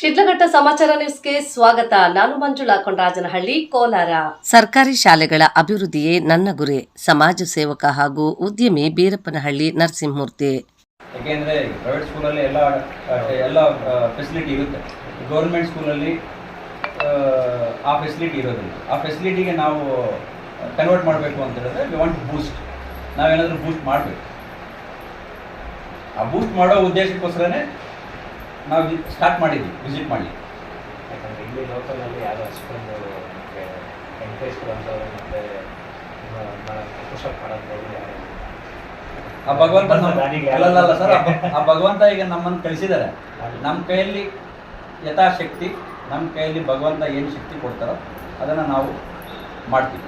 ಸಮಾಚಾರ ನ್ಯೂಸ್ಗೆ ಸ್ವಾಗತ. ನಾನು ಮಂಜುಳಾ ಕೊಂಡರಾಜನಹಳ್ಳಿ ಕೋಲಾರ. ಸರ್ಕಾರಿ ಶಾಲೆಗಳ ಅಭಿವೃದ್ಧಿಯೇ ನನ್ನ ಗುರಿ. ಸಮಾಜ ಸೇವಕ ಹಾಗೂ ಉದ್ಯಮಿ ಬೀರಪ್ಪನಹಳ್ಳಿ ನರಸಿಂಹಮೂರ್ತಿ. ಯಾಕೆಂದರೆ ಪ್ರೈವೇಟ್ ಸ್ಕೂಲಲ್ಲಿ ಎಲ್ಲ ಎಲ್ಲ ಫೆಸಿಲಿಟಿ ಇರುತ್ತೆ. ಗೌರ್ಮೆಂಟ್ ಸ್ಕೂಲಲ್ಲಿ ಆ ಫೆಸಿಲಿಟಿ ಇರೋದಿಲ್ಲ. ಆ ಫೆಸಿಲಿಟಿಗೆ ನಾವು ಕನ್ವರ್ಟ್ ಮಾಡಬೇಕು ಅಂತ ಹೇಳಿದ್ರೆ ವಿ ವಾಂಟ್ ಬೂಸ್ಟ್ ನಾವೇನಾದರೂ ಬೂಸ್ಟ್ ಮಾಡಬೇಕು. ಆ ಬೂಸ್ಟ್ ಮಾಡೋ ಉದ್ದೇಶಕ್ಕೋಸ್ಕರನೇ ನಾವು ಸ್ಟಾರ್ಟ್ ಮಾಡಿದ್ವಿ ವಿಸಿಟ್ ಮಾಡಲಿ ಯಾಕಂದರೆ ಇಲ್ಲಿ ಲೋಕಲಲ್ಲಿ ಯಾರು ಅಷ್ಟೊಂದು ಎಂಕರೇಜ್ ಕೊಡೋಂಥವ್ರು ಮತ್ತು ಪುಷಪ್ ಮಾಡೋಂಥವ್ರು ಯಾರು ಆ ಭಗವಂತ ಅಲ್ಲಲ್ಲ ಸರ್ ಆ ಆ ಭಗವಂತ ಈಗ ನಮ್ಮನ್ನು ಕಳಿಸಿದ್ದಾರೆ. ನಮ್ಮ ಕೈಯಲ್ಲಿ ಯಥಾಶಕ್ತಿ ನಮ್ಮ ಕೈಯಲ್ಲಿ ಭಗವಂತ ಏನು ಶಕ್ತಿ ಕೊಡ್ತಾರೋ ಅದನ್ನು ನಾವು ಮಾಡ್ತೀವಿ.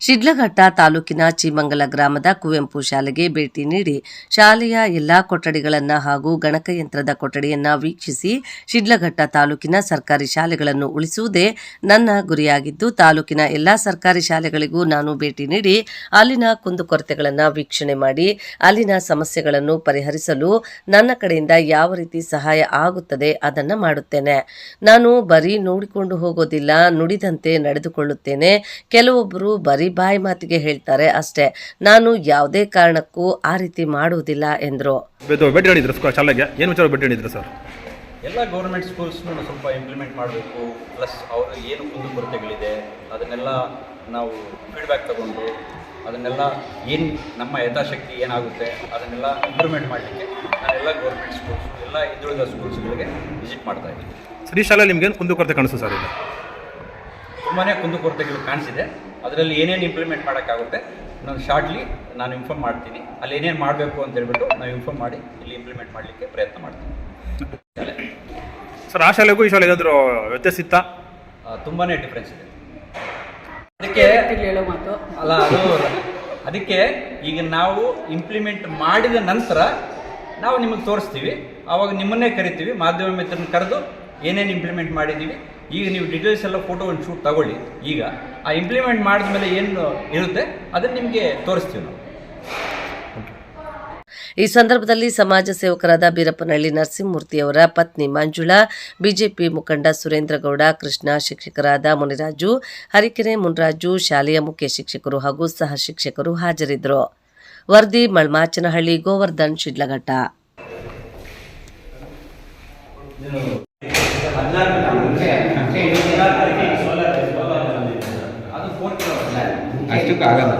ಶಿಡ್ಲಘಟ್ಟ ತಾಲೂಕಿನ ಚಿಮಂಗಲ ಗ್ರಾಮದ ಕುವೆಂಪು ಶಾಲೆಗೆ ಭೇಟಿ ನೀಡಿ ಶಾಲೆಯ ಎಲ್ಲಾ ಕೊಠಡಿಗಳನ್ನು ಹಾಗೂ ಗಣಕಯಂತ್ರದ ಕೊಠಡಿಯನ್ನು ವೀಕ್ಷಿಸಿ ಶಿಡ್ಲಘಟ್ಟ ತಾಲೂಕಿನ ಸರ್ಕಾರಿ ಶಾಲೆಗಳನ್ನು ಉಳಿಸುವುದೇ ನನ್ನ ಗುರಿಯಾಗಿದ್ದು, ತಾಲೂಕಿನ ಎಲ್ಲಾ ಸರ್ಕಾರಿ ಶಾಲೆಗಳಿಗೂ ನಾನು ಭೇಟಿ ನೀಡಿ ಅಲ್ಲಿನ ಕುಂದುಕೊರತೆಗಳನ್ನು ವೀಕ್ಷಣೆ ಮಾಡಿ, ಅಲ್ಲಿನ ಸಮಸ್ಯೆಗಳನ್ನು ಪರಿಹರಿಸಲು ನನ್ನ ಕಡೆಯಿಂದ ಯಾವ ರೀತಿ ಸಹಾಯ ಆಗುತ್ತದೆ ಅದನ್ನು ಮಾಡುತ್ತೇನೆ. ನಾನು ಬರೀ ನೋಡಿಕೊಂಡು ಹೋಗೋದಿಲ್ಲ, ನುಡಿದಂತೆ ನಡೆದುಕೊಳ್ಳುತ್ತೇನೆ. ಕೆಲವೊಬ್ಬರು ಬರೀ ಬಾಯಿ ಮಾತಿಗೆ ಹೇಳ್ತಾರೆ ಅಷ್ಟೇ. ನಾನು ಯಾವುದೇ ಕಾರಣಕ್ಕೂ ಆ ರೀತಿ ಮಾಡುವುದಿಲ್ಲ ಎಂದರು. ಇದು ಭೇಟಿ ನೀಡಿದ್ರು ಶಾಲೆಗೆ? ಏನು ವಿಚಾರ ಭೇಟಿ ಸರ್? ಎಲ್ಲ ಗೌರ್ಮೆಂಟ್ ಸ್ಕೂಲ್ಸ್ನು ಸ್ವಲ್ಪ ಇಂಪ್ಲಿಮೆಂಟ್ ಮಾಡಬೇಕು ಪ್ಲಸ್ ಅವರು ಏನು ಕುಂದುಕೊರತೆಗಳಿದೆ ಅದನ್ನೆಲ್ಲ ನಾವು ಫೀಡ್ಬ್ಯಾಕ್ ತಗೊಂಡು ಅದನ್ನೆಲ್ಲ ಏನು ನಮ್ಮ ಯಥಾಶಕ್ತಿ ಏನಾಗುತ್ತೆ ಅದನ್ನೆಲ್ಲ ಇಂಪ್ರೂವ್ಮೆಂಟ್ ಮಾಡಲಿಕ್ಕೆ ನಾನೆಲ್ಲ ಗೌರ್ಮೆಂಟ್ ಸ್ಕೂಲ್ಸ್ ಎಲ್ಲ ಹಿಂದುಳಿದ ಸ್ಕೂಲ್ಸ್ಗಳಿಗೆ ವಿಸಿಟ್ ಮಾಡ್ತಾ ಇದ್ದೀನಿ. ಸರಿ ಶಾಲೆ ನಿಮಗೇನು ನಿಮ್ಗೆ ಏನು ಕುಂದುಕೊರತೆ ಕಾಣಿಸ್ತು ಸರ್ ಈಗ? ತುಂಬಾ ಕುಂದುಕೊರತೆಗಳು ಕಾಣಿಸಿದೆ. ಅದರಲ್ಲಿ ಏನೇನು ಇಂಪ್ಲಿಮೆಂಟ್ ಮಾಡೋಕ್ಕಾಗುತ್ತೆ ನಾನು ಶಾರ್ಟ್ಲಿ ನಾನು ಇನ್ಫಾರ್ಮ್ ಮಾಡ್ತೀನಿ. ಅಲ್ಲಿ ಏನೇನು ಮಾಡಬೇಕು ಅಂತ ಹೇಳ್ಬಿಟ್ಟು ನಾವು ಇನ್ಫಾರ್ಮ್ ಮಾಡಿ ಇಲ್ಲಿ ಇಂಪ್ಲಿಮೆಂಟ್ ಮಾಡಲಿಕ್ಕೆ ಪ್ರಯತ್ನ ಮಾಡ್ತೀನಿ. ಶಾಲೆ ಸರ್ ಆ ಶಾಲೆಗೂ ಈ ಶಾಲೆ ಏನಾದರೂ ವ್ಯತ್ಯಾಸ ಇತ್ತಾ? ತುಂಬಾ ಡಿಫ್ರೆನ್ಸ್ ಇದೆ. ಅದಕ್ಕೆ ಅಲ್ಲ ಅದು ಅದಕ್ಕೆ ಈಗ ನಾವು ಇಂಪ್ಲಿಮೆಂಟ್ ಮಾಡಿದ ನಂತರ ನಾವು ನಿಮಗೆ ತೋರಿಸ್ತೀವಿ. ಆವಾಗ ನಿಮ್ಮನ್ನೇ ಕರಿತೀವಿ. ಮಾಧ್ಯಮ ಮಿತ್ರನ ಕರೆದು ಏನೇನು ಇಂಪ್ಲಿಮೆಂಟ್ ಮಾಡಿದ್ದೀವಿ ಈಗ ನೀವು ಡೀಟೇಲ್ಸ್ ಎಲ್ಲ ಫೋಟೋ ಒಂದು ಶೂಟ್ ತಗೊಳ್ಳಿ. ಈಗ ಆ ಇಂಪ್ಲಿಮೆಂಟ್ ಮಾಡಿದ ಮೇಲೆ ಏನು ಇರುತ್ತೆ ಅದನ್ನು ನಿಮಗೆ ತೋರಿಸ್ತೀವಿ ನಾವು. ಈ ಸಂದರ್ಭದಲ್ಲಿ ಸಮಾಜ ಸೇವಕರಾದ ಬೀರಪ್ಪನಹಳ್ಳಿ ನರಸಿಂಹಮೂರ್ತಿಯವರ ಪತ್ನಿ ಮಂಜುಳಾ ಬಿಜೆಪಿ ಮುಖಂಡ ಸುರೇಂದ್ರಗೌಡ ಕೃಷ್ಣ ಶಿಕ್ಷಕರಾದ ಮುನಿರಾಜು ಹರಿಕೆರೆ ಮುನ್ರಾಜು ಶಾಲೆಯ ಮುಖ್ಯ ಶಿಕ್ಷಕರು ಹಾಗೂ ಸಹ ಶಿಕ್ಷಕರು ಹಾಜರಿದ್ದರು. ವರದಿ ಮಳ್ಮಾಚನಹಳ್ಳಿ ಗೋವರ್ಧನ್ ಶಿಡ್ಲಘಟ್ಟ. ಅಷ್ಟಕ್ಕೆ ಆಗಲ್ಲ